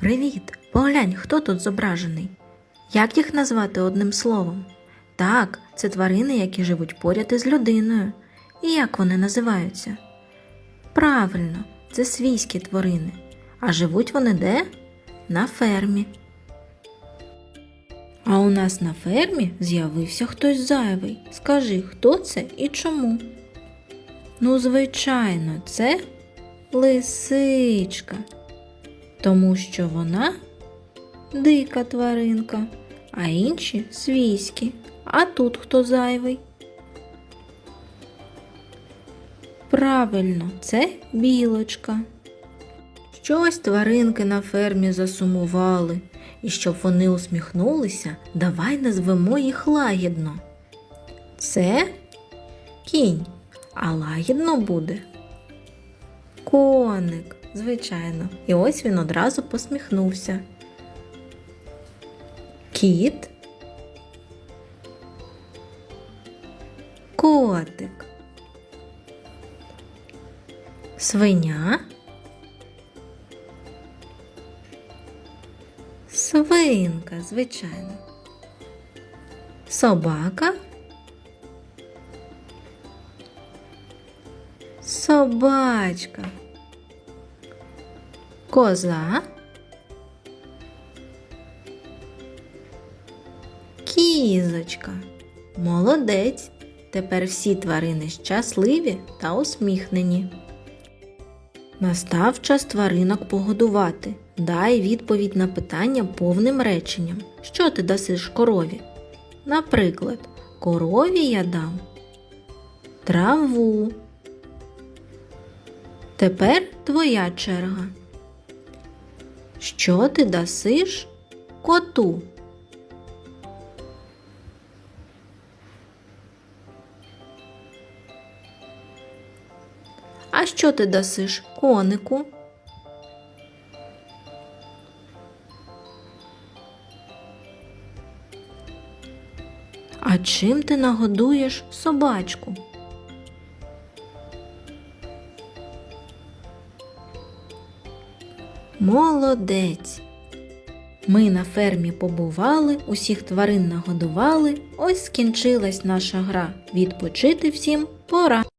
Привіт! Поглянь, хто тут зображений. Як їх назвати одним словом? Так, це тварини, які живуть поряд із людиною. І як вони називаються? Правильно, це свійські тварини. А живуть вони де? На фермі. А у нас на фермі з'явився хтось зайвий. Скажи, хто це і чому? Ну, звичайно, це лисичка, тому що вона дика тваринка, а інші свійські. А тут хто зайвий? Правильно, це білочка. Щось тваринки на фермі засумували, і щоб вони усміхнулися, давай назвемо їх лагідно. Це кінь, а лагідно буде. Коник, звичайно. І ось він одразу посміхнувся. Кіт. Котик. Свиня. Свинка, звичайно. Собака. Собачка. Коза. Кізочка. Молодець. Тепер всі тварини щасливі та усміхнені. Настав час тваринок погодувати. Дай відповідь на питання повним реченням. Що ти дасиш корові? Наприклад, корові я дам траву. Тепер твоя черга. Що ти дасиш коту? А що ти дасиш конику? А чим ти нагодуєш собачку? Молодець. Ми на фермі побували, усіх тварин нагодували. Ось скінчилась наша гра. Відпочити всім пора.